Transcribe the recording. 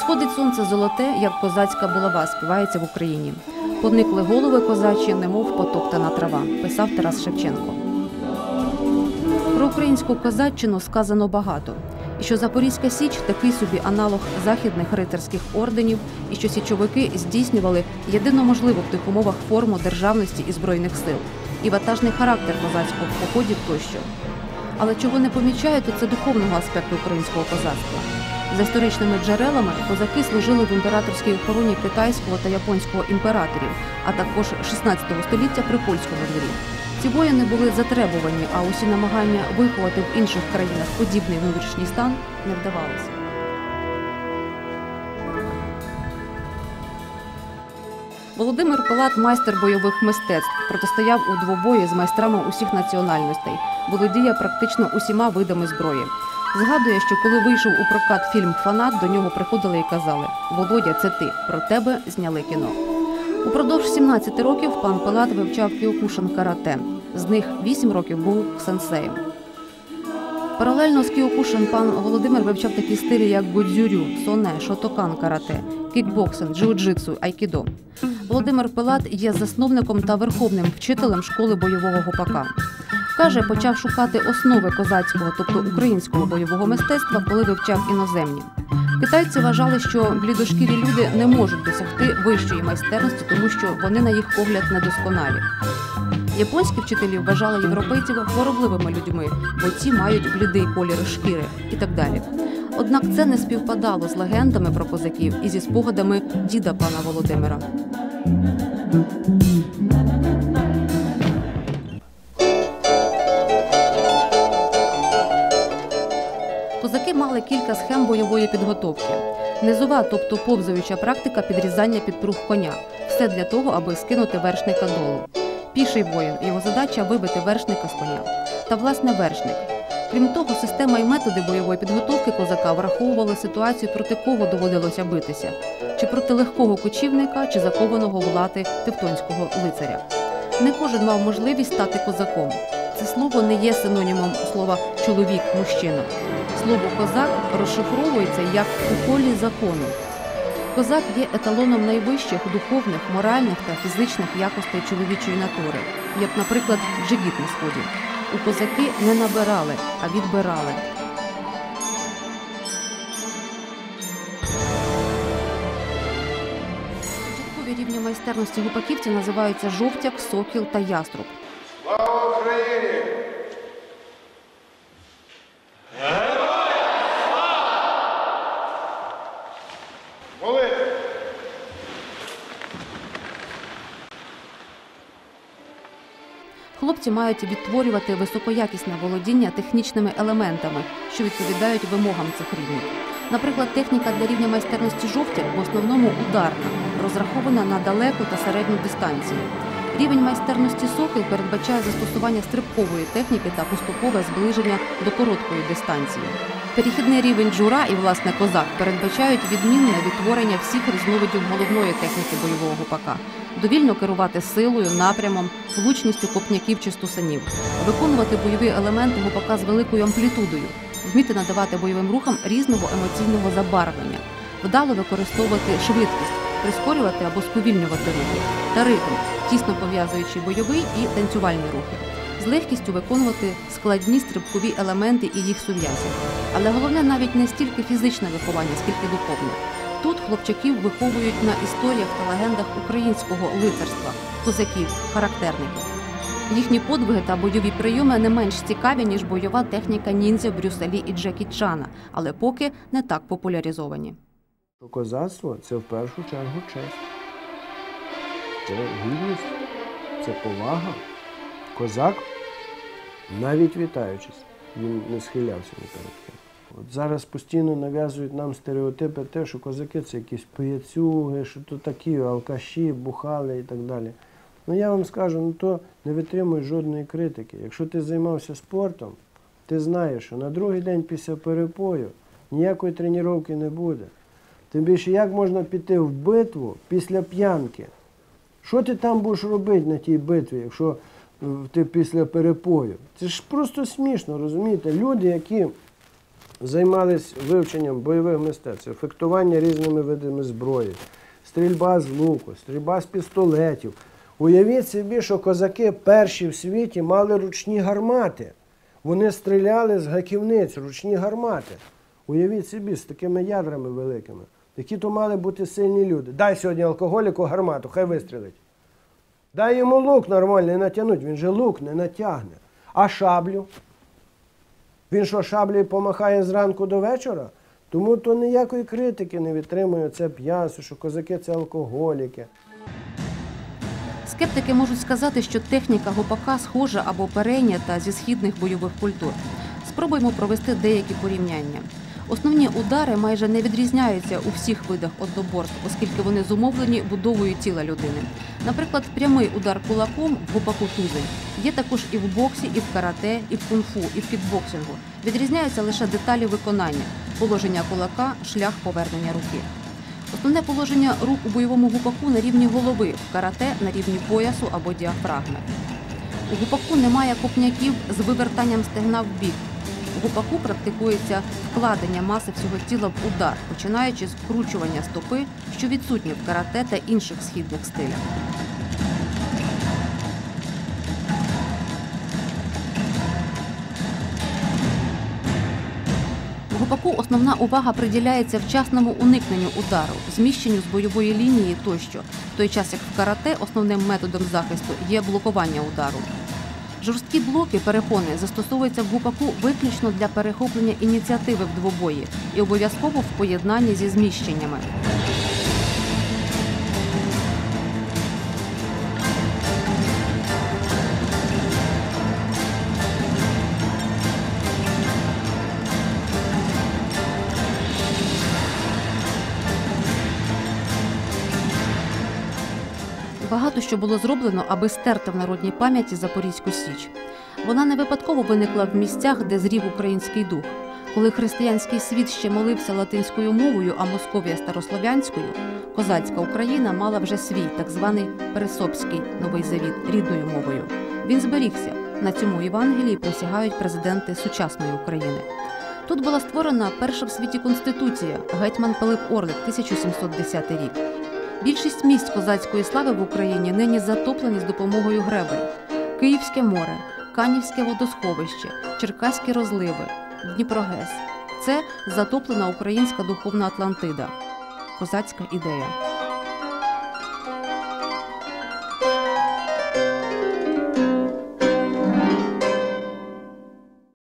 Сходить сонце золоте, як козацька булава, співається в Україні. Поникли голови козачі, немов потоптана трава, писав Тарас Шевченко. Про українську козаччину сказано багато. І що Запорізька Січ такий собі аналог західних рицарських орденів, і що січовики здійснювали єдино можливу в тих умовах форму державності і збройних сил, і ватажний характер козацького походів тощо. Але чого не помічаю, то це духовного аспекту українського козацтва. За історичними джерелами козаки служили в імператорській охороні китайського та японського імператорів, а також 16 століття при польському дворі. Ці воїни були затребувані, а усі намагання виховати в інших країнах подібний внутрішній стан не вдавалися. Володимир Палат, майстер бойових мистецтв, протистояв у двобої з майстрами усіх національностей, володіє практично усіма видами зброї. Згадує, що коли вийшов у прокат фільм Фанат, до нього приходили і казали: Володя, це ти про тебе зняли кіно. Упродовж 17 років пан Палат вивчав кіокушин карате. З них 8 років був сенсеєм. Паралельно з кіокушин пан Володимир вивчав такі стилі, як гудзюрю, соне, шотокан карате, кікбоксинг, джиу-джитсу, айкідо. Володимир Пилат є засновником та верховним вчителем школи бойового гопака. Каже, почав шукати основи козацького, тобто українського бойового мистецтва, коли вивчав іноземні. Китайці вважали, що блідошкірі люди не можуть досягти вищої майстерності, тому що вони, на їх погляд, недосконалі. Японські вчителі вважали європейців хворобливими людьми, бо ці мають блідий колір шкіри і так далі. Однак це не співпадало з легендами про козаків і зі спогадами діда пана Володимира. Козаки мали кілька схем бойової підготовки. Низова, тобто повзуюча практика підрізання під прух коня. Все для того, аби скинути вершника долу. Піший воїн його задача вибити вершника з коня. Та власне вершник. Крім того, система і методи бойової підготовки козака враховували ситуацію, проти кого доводилося битися, чи проти легкого кочівника, чи закованого в лати тевтонського лицаря. Не кожен мав можливість стати козаком. Це слово не є синонімом слова чоловік, мужчина. Слово козак розшифровується як у колі закону. Козак є еталоном найвищих духовних, моральних та фізичних якостей чоловічої натури, як, наприклад, джигіт на сході. У козаки не набирали, а відбирали. Початкові рівні майстерності гупаківців називаються жовтяк, сокіл та яструб. Слава Україні! Хлопці мають відтворювати високоякісне володіння технічними елементами, що відповідають вимогам цих рівнів. Наприклад, техніка для рівня майстерності жовтяк в основному ударна, розрахована на далеку та середню дистанцію. Рівень майстерності сокіл передбачає застосування стрибкової техніки та поступове зближення до короткої дистанції. Перехідний рівень джура і власне козак передбачають відмінне відтворення всіх різновидів головної техніки бойового гупака, довільно керувати силою, напрямом, влучністю копняків чи стусанів, виконувати бойові елементи гупака з великою амплітудою, вміти надавати бойовим рухам різного емоційного забарвлення, вдало використовувати швидкість, прискорювати або сповільнювати рухи та ритм, тісно пов'язуючи бойовий і танцювальні рухи з легкістю виконувати складні стрибкові елементи і їх сув'язі. Але головне навіть не стільки фізичне виховання, скільки духовне. Тут хлопчаків виховують на історіях та легендах українського лицарства, козаків, характерників. Їхні подвиги та бойові прийоми не менш цікаві, ніж бойова техніка ніндзя Брюсселі і Джекі Чана, але поки не так популяризовані. Що козацтво це в першу чергу честь. Це гідність, це повага. Козак, навіть вітаючись, він не схилявся ні перед ким. От зараз постійно нав'язують нам стереотипи те, що козаки це якісь пияцюги, що то такі алкаші, бухали і так далі. Ну я вам скажу, ну то не витримує жодної критики. Якщо ти займався спортом, ти знаєш, що на другий день після перепою ніякої тренування не буде. Тим більше, як можна піти в битву після п'янки? Що ти там будеш робити на тій битві, якщо е, ти після перепою? Це ж просто смішно, розумієте? Люди, які займались вивченням бойових мистецтв, фехтування різними видами зброї, стрільба з луку, стрільба з пістолетів. Уявіть собі, що козаки перші в світі мали ручні гармати. Вони стріляли з гаківниць, ручні гармати. Уявіть собі, з такими ядрами великими. Які то мали бути сильні люди. Дай сьогодні алкоголіку гармату, хай вистрілить. Дай йому лук нормальний натягнуть, він же лук не натягне. А шаблю? Він що, шаблею помахає зранку до вечора? Тому то ніякої критики не відтримує це п'янство, що козаки це алкоголіки. Скептики можуть сказати, що техніка гопака схожа або перейнята зі східних бойових культур. Спробуємо провести деякі порівняння. Основні удари майже не відрізняються у всіх видах одноборств, оскільки вони зумовлені будовою тіла людини. Наприклад, прямий удар кулаком в гопаку тузень є також і в боксі, і в карате, і в кунг-фу, і в кікбоксингу. Відрізняються лише деталі виконання, положення кулака, шлях повернення руки. Основне положення рук у бойовому гупаку на рівні голови, в карате на рівні поясу або діафрагми. У гупаку немає копняків з вивертанням стегна в бік. Гупаку практикується вкладення маси всього тіла в удар, починаючи з вкручування стопи, що відсутні в карате та інших східних стилях. Гупаку основна увага приділяється вчасному уникненню удару, зміщенню з бойової лінії тощо, в той час як в карате основним методом захисту є блокування удару. Жорсткі блоки перепони застосовуються в гупаку виключно для перехоплення ініціативи в двобої і обов'язково в поєднанні зі зміщеннями. Багато що було зроблено, аби стерти в народній пам'яті Запорізьку Січ. Вона не випадково виникла в місцях, де зрів український дух. Коли християнський світ ще молився латинською мовою, а Московія старослов'янською, козацька Україна мала вже свій так званий Пересопський новий завіт рідною мовою. Він зберігся. На цьому Євангелії присягають президенти сучасної України. Тут була створена перша в світі конституція гетьман Пилип Орлик, 1710 рік. Більшість місць козацької слави в Україні нині затоплені з допомогою гребень. Київське море, Канівське водосховище, Черкаські розливи, Дніпрогес. Це затоплена українська духовна Атлантида. Козацька ідея.